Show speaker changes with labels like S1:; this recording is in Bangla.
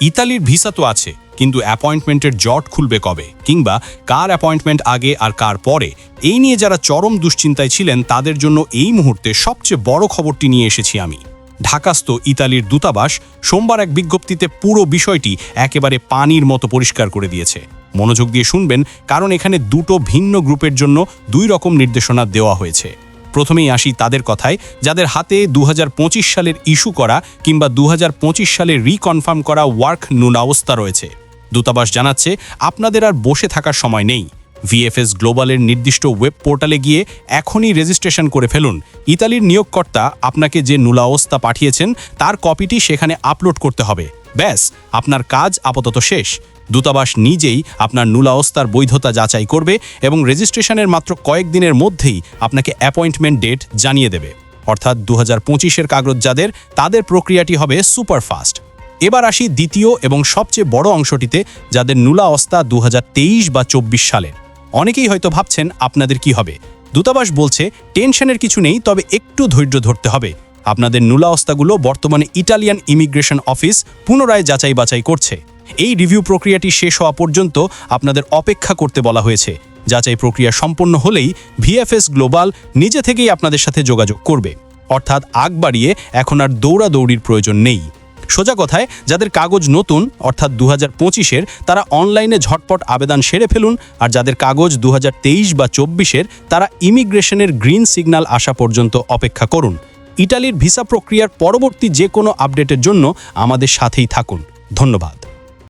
S1: ইতালির ভিসা তো আছে, কিন্তু অ্যাপয়েন্টমেন্টের জট খুলবে কবে? কিংবা কার অ্যাপয়েন্টমেন্ট আগে আর কার পরে? এই নিয়ে যারা চরম দুশ্চিন্তায় ছিলেন, তাদের জন্য এই মুহূর্তে সবচেয়ে বড় খবরটি নিয়ে এসেছি আমি। ঢাকাস্থ ইতালির দূতাবাস সোমবার এক বিজ্ঞপ্তিতে পুরো বিষয়টি একেবারে পানির মতো পরিষ্কার করে দিয়েছে। মনোযোগ দিয়ে শুনবেন, কারণ এখানে দুটো ভিন্ন গ্রুপের জন্য দুই রকম নির্দেশনা দেওয়া হয়েছে। প্রথমেই আসি তাদের কথায়, যাদের হাতে দু হাজার পঁচিশ সালের ইস্যু করা কিংবা দু হাজার পঁচিশ সালে রিকনফার্ম করা ওয়ার্ক নুনাবস্থা রয়েছে। দূতাবাস জানাচ্ছে, আপনাদের আর বসে থাকার সময় নেই। ভিএফএস গ্লোবালের নির্দিষ্ট ওয়েব পোর্টালে গিয়ে এখনই রেজিস্ট্রেশন করে ফেলুন। ইতালির নিয়োগকর্তা আপনাকে যে নুলাবস্থা পাঠিয়েছেন, তার কপিটি সেখানে আপলোড করতে হবে। ব্যাস, আপনার কাজ আপাতত শেষ। দূতাবাস নিজেই আপনার নুলাবস্থার বৈধতা যাচাই করবে এবং রেজিস্ট্রেশনের মাত্র কয়েকদিনের মধ্যেই আপনাকে অ্যাপয়েন্টমেন্ট ডেট জানিয়ে দেবে। অর্থাৎ দু হাজার পঁচিশের কাগজ যাদের তাদের প্রক্রিয়াটি হবে সুপারফাস্ট। এবার আসি দ্বিতীয় এবং সবচেয়ে বড় অংশটিতে, যাদের নুলা অস্তা দু বা চব্বিশ সালের। অনেকেই হয়তো ভাবছেন, আপনাদের কি হবে? দূতাবাস বলছে, টেনশনের কিছু নেই, তবে একটু ধৈর্য ধরতে হবে। আপনাদের নুলা অস্তাগুলো বর্তমানে ইটালিয়ান ইমিগ্রেশন অফিস পুনরায় যাচাই বাছাই করছে। এই রিভিউ প্রক্রিয়াটি শেষ হওয়া পর্যন্ত আপনাদের অপেক্ষা করতে বলা হয়েছে। যাচাই প্রক্রিয়া সম্পন্ন হলেই ভিএফএস গ্লোবাল নিজে থেকেই আপনাদের সাথে যোগাযোগ করবে। অর্থাৎ আগ বাড়িয়ে এখন আর দৌড়াদৌড়ির প্রয়োজন নেই। সোজা কথায়, যাদের কাগজ নতুন, অর্থাৎ দু হাজার পঁচিশের, তারা অনলাইনে ঝটপট আবেদন সেরে ফেলুন, আর যাদের কাগজ দু হাজার তেইশ বা চব্বিশের, তারা ইমিগ্রেশনের গ্রিন সিগন্যাল আসা পর্যন্ত অপেক্ষা করুন। ইটালির ভিসা প্রক্রিয়ার পরবর্তী যে কোনো আপডেটের জন্য আমাদের সাথেই থাকুন। ধন্যবাদ।